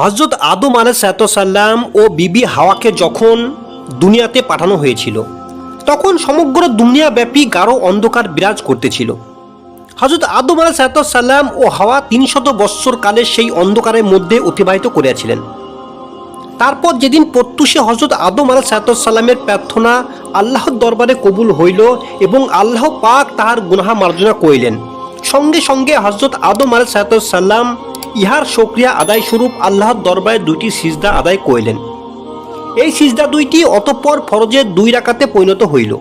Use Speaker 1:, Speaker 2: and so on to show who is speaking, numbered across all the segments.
Speaker 1: হজরত আদম আলাইসাল্লাম ও বিবি হাওয়াকে যখন দুনিয়াতে পাঠানো হয়েছিল, তখন সমগ্র দুনিয়াব্যাপী গাঢ় অন্ধকার বিরাজ করতেছিল। হজরত আদম আলাইসাল্লাম ও হাওয়া তিনশত বৎসর কালে সেই অন্ধকারের মধ্যে অতিবাহিত করিয়াছিলেন। তারপর যেদিন প্রত্যুষে হজরত আদম আলাহ সাল্লামের প্রার্থনা আল্লাহর দরবারে কবুল হইল এবং আল্লাহ পাক তাহার গুনাহা মার্জনা করিলেন। সঙ্গে সঙ্গে হজরত আদম আলাহ সাল্লাম ইহার সক্রিয়া আদায় স্বরূপ আল্লাহর দরবারে দুইটি সিজদা আদায় করিলেন। এই সিজদা দুইটি অতঃপর ফরজের দুই রাকাতে পরিণত হইল।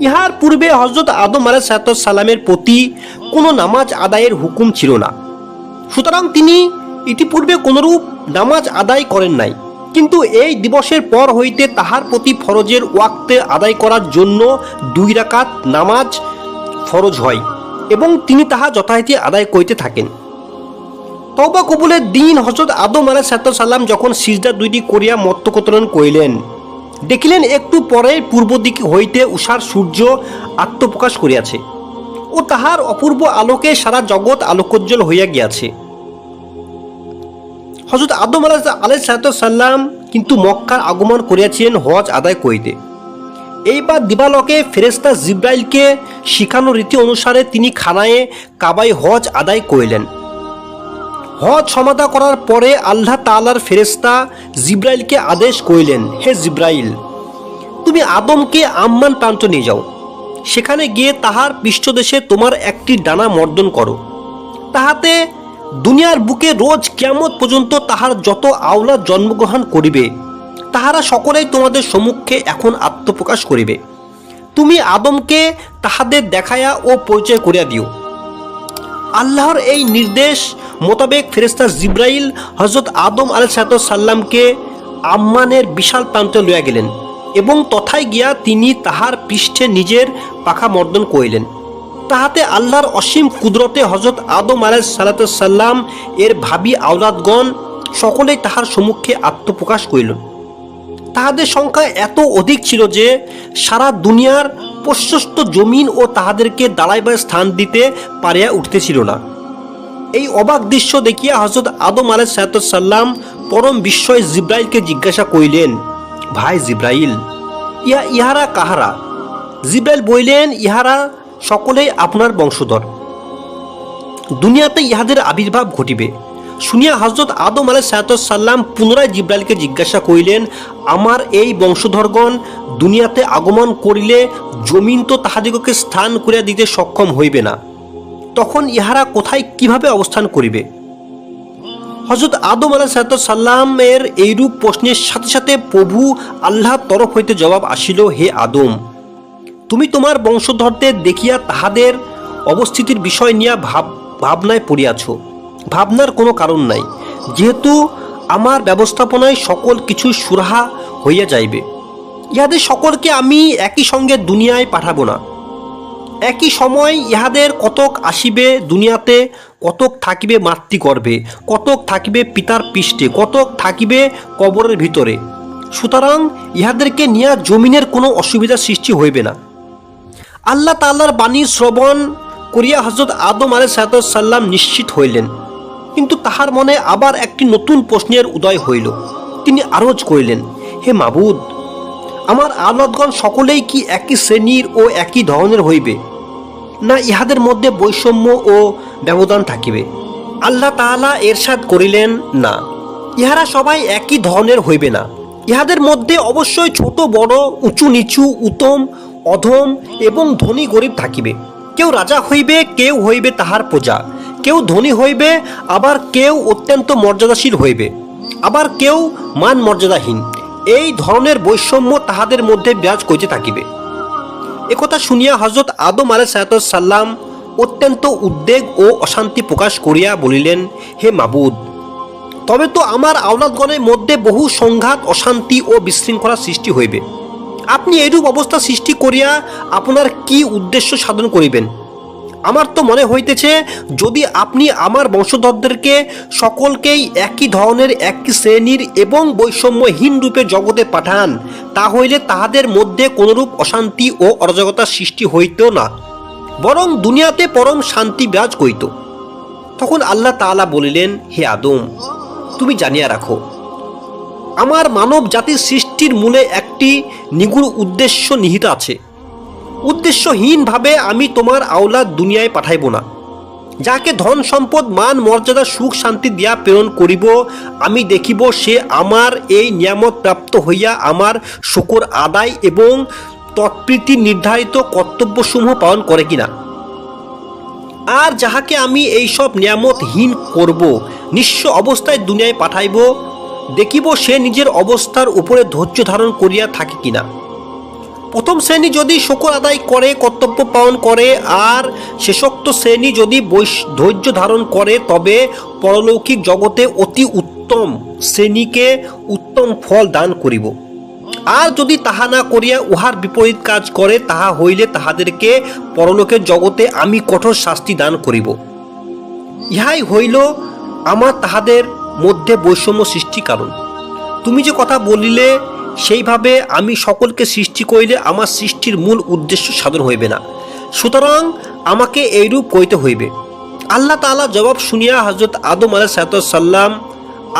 Speaker 1: ইহার পূর্বে হজরত আদম আলাহ সাল্লামের প্রতি কোনো নামাজ আদায়ের হুকুম ছিল না। সুতরাং তিনি ইতিপূর্বে কোনরূপ নামাজ আদায় করেন নাই। কিন্তু এই দিবসের পর হইতে তাহার প্রতি ফরজের ওয়াক্তে আদায় করার জন্য দুই রাকাত নামাজ ফরজ হয় এবং তিনি তাহা যথারীতি আদায় করিতে থাকেন। তবা কবুলের দিন হজরত আদম আলাহ সাল্লাম যখন সিজদা দুইটি করিয়া মত্তকতরণ করিলেন, দেখিলেন একটু পরে পূর্ব দিক হইতে উষার সূর্য আত্মপ্রকাশ করিয়াছে ও তাহার অপূর্ব আলোকে সারা জগৎ আলোকোজ্জ্বল হইয়া গিয়াছে। হজরত আদম আলাহ আলাই সাল্লাম কিন্তু মক্কার আগমন করিয়াছিলেন হজ আদায় করিতে। এইবার দিবালকে ফেরেস্তা জিব্রাইলকে শিখানো রীতি অনুসারে তিনি খানায়ে কাবাই হজ আদায় করিলেন। হজ সমাধা করার পরে আল্লাহ তালার ফেরেস্তা জিব্রাইলকে আদেশ করিলেন, হে জিব্রাইল, তুমি আদমকে আম্মান প্রান্ত নিয়ে যাও। সেখানে গিয়ে তাহার পৃষ্ঠদেশে তোমার একটি ডানা মর্দন করো। তাহাতে দুনিয়ার বুকে রোজ কিয়ামত পর্যন্ত তাহার যত আওলা জন্মগ্রহণ করিবে, তাহারা সকলেই তোমাদের সম্মুখে এখন আত্মপ্রকাশ করিবে। তুমি আদমকে তাহাদের দেখায়া ও পরিচয় করিয়া দিও। আল্লাহর এই নির্দেশ মোতাবেক ফেরেস্তা জিব্রাইল হজরত আদম আল সাল্লামকে আম্মানের বিশাল প্রান্তে লইয়া গেলেন এবং তথায় গিয়া তিনি তাহার পৃষ্ঠে নিজের পাখা মর্দন করিলেন। তাহাতে আল্লাহর অসীম কুদরতে হজরত আদম আলাহ সাল্লাম এর ভাবি আওলাদগণ সকলেই তাহার সম্মুখে আত্মপ্রকাশ করিল। তাহাদের সংখ্যা এত অধিক ছিল যে সারা দুনিয়ার প্রশস্ত জমিন ও তাহাদেরকে দাঁড়াইবার স্থান দিতে পারিয়া উঠতেছিল না। এই অবাক দৃশ্য দেখিয়া হজরত আদম আলাহ সাল্লাম পরম বিস্ময় জিব্রাইলকে জিজ্ঞাসা করিলেন, ভাই জিব্রাইল, ইহা ইহারা কাহারা? জিব্রাইল বইলেন ইহারা সকলেই আপনার বংশধর। দুনিয়াতে ইহাদের আবির্ভাব ঘটিবে। শুনিয়া হজরত আদম আলাই সাল্লাম পুনরায় জিব্রাইলকে জিজ্ঞাসা করিলেন, আমার এই বংশধরগণ দুনিয়াতে আগমন করিলে জমিন তো তাহাদিগকে স্থান করিয়া দিতে সক্ষম হইবে না। তখন ইহারা কোথায় কীভাবে অবস্থান করিবে? হজরত আদম আলাহ সাল্লামের এইরূপ প্রশ্নের সাথে সাথে প্রভু আল্লাহর তরফ হইতে জবাব আসিল, হে আদম, তুমি তোমার বংশধরদের দেখিয়া তাহাদের অবস্থিতির বিষয় নিয়ে ভাব, ভাবনায় পড়িয়াছ। ভাবনার কোনো কারণ নাই, যেহেতু আমার ব্যবস্থাপনায় সকল কিছু সুরাহা হইয়া যাইবে। ইহাদের সকলকে আমি একই সঙ্গে দুনিয়ায় পাঠাবো না। একই সময় ইহাদের কতক আসিবে দুনিয়াতে, কতক থাকিবে মাতৃগর্ভে কতক থাকিবে পিতার পৃষ্ঠে, কতক থাকিবে কবরের ভিতরে। সুতরাং ইহাদেরকে নিয়ে জমিনের কোনো অসুবিধা সৃষ্টি হইবে না। আল্লাহ তাল্লার বাণী শ্রবণ করিয়া হজরত আদম আলাই সাল্লাম নিশ্চিত হইলেন। কিন্তু তাহার মনে আবার একটি নতুন প্রশ্নের উদয় হইল। তিনি আরজ করিলেন হে মাবুদ আমার আলতগণ সকলেই কি একই শ্রেণির ও একই ধরনের হইবে? না ইহাদের মধ্যে বৈষম্য ও ব্যবধান থাকিবে। আল্লাহ তাআলা এরশাদ করিলেন, না। ইহারা সবাই একই ধরনের হইবে না। ইহাদের মধ্যে অবশ্যই ছোট, বড়, উঁচু, নিচু, উত্তম, অধম এবং ধনী গরিব থাকিবে। কেউ রাজা হইবে, কেউ হইবে তাহার প্রজা। কেউ ধনী হইবে, আবার কেউ অত্যন্ত মর্যাদাশীল হইবে। আবার কেউ মান মর্যাদাহীন। এই ধরনের বৈষম্য তাহাদের মধ্যে বিরাজ করিতে থাকিবে। একথা শুনিয়া হজরত আদম আলাই সাল্লাম অত্যন্ত উদ্বেগ ও অশান্তি প্রকাশ করিয়া বলিলেন, হে মাবুদ, তবে তো আমার আওলাদগণের মধ্যে বহু সংঘাত, অশান্তি ও বিশৃঙ্খলা সৃষ্টি হইবে। আপনি এরূপ অবস্থা সৃষ্টি করিয়া আপনার কি উদ্দেশ্য সাধন করিবেন? আমার তো মনে হইতেছে, যদি আপনি আমার বংশধরদেরকে সকলকেই একই ধরনের, একই শ্রেণির এবং বৈষম্যহীন রূপে জগতে পাঠান তা হইলে তাহাদের মধ্যে কোনরূপ অশান্তি ও অরাজকতার সৃষ্টি হইত না, বরং দুনিয়াতে পরম শান্তি বিরাজ করিত। তখন আল্লাহ তাআলা বলিলেন, হে আদম, তুমি জানিয়া রাখো, আমার মানব জাতির সৃষ্টির মূলে একটি নিগুড় উদ্দেশ্য নিহিত আছে। উদ্দেশ্যহীনভাবে আমি তোমার আওলাদ দুনিয়ায় পাঠাইব না। যাকে ধন সম্পদ, মান, মর্যাদা, সুখ, শান্তি দিয়া প্রেরণ করিব, আমি দেখিব সে আমার এই নিয়ামত প্রাপ্ত হইয়া আমার শুকর আদায় এবং তৎপ্রীতি নির্ধারিত কর্তব্যসমূহ পালন করে কিনা। আর যাহাকে আমি এইসব নিয়ামতহীন করব, নিঃস্ব অবস্থায় দুনিয়ায় পাঠাইব, দেখিব সে নিজের অবস্থার উপরে ধৈর্য ধারণ করিয়া থাকে কিনা। প্রথম শ্রেণি যদি শকর আদায় করে, কর্তব্য পালন করে, আর শেষোক্ত শ্রেণি যদি ধৈর্য ধারণ করে, তবে পরলৌকিক জগতে অতি উত্তম শ্রেণীকে উত্তম ফল দান করিব। আর যদি তাহা না করিয়া উহার বিপরীত কাজ করে, তাহা হইলে তাহাদেরকে পরলোকের জগতে আমি কঠোর শাস্তি দান করিব। ইহাই হইল আমার তাহাদের মধ্যে বৈষম্য সৃষ্টি কারণ। তুমি যে কথা বলিলে সেইভাবে আমি সকলকে সৃষ্টি করিলে আমার সৃষ্টির মূল উদ্দেশ্য সাধন হইবে না। সুতরাং আমাকে এইরূপ কইতে হইবে। আল্লাহ তালা জবাব শুনিয়া হজরত আদম আলাহ সাল্লাম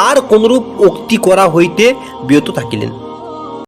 Speaker 1: আর কোনরূপ উক্তি করা হইতে বিরত থাকিলেন।